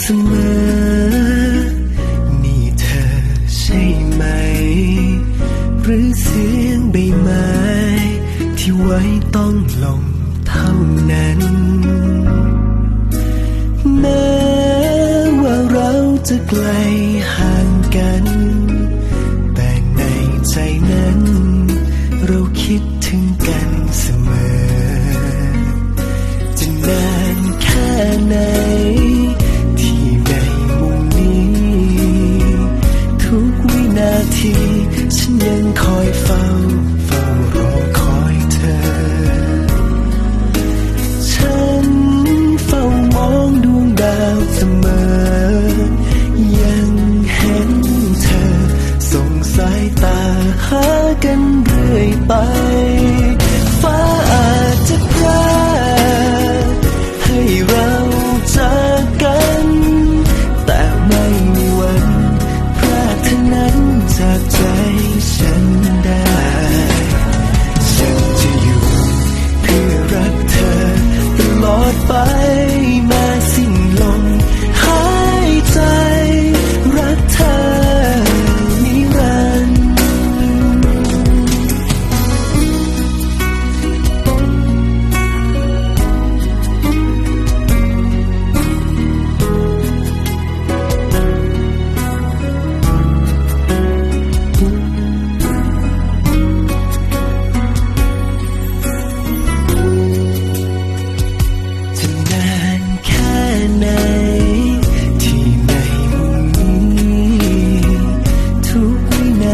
เสมอ นี่เธอใช่ไหม หรือเสียงใบไม้ที่ไว้ต้องลงเท่านั้นแม้ว่าเราจะไกลห่างกัน แต่ในใจนั้น เราคิดถึงกันเสมอ จะนานแค่ไหน ไป ฟ้าอาจจะพรากให้เราจากกัน แต่ไม่มีวันพรากเธอนั้นจากใจฉันได้ ฉันจะอยู่เพื่อรักเธอตลอดไป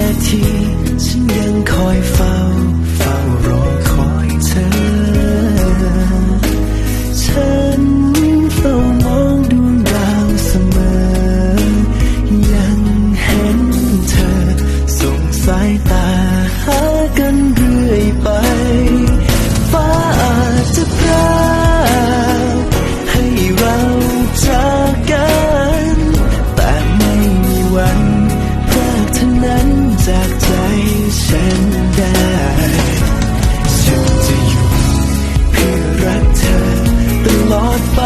eternity. what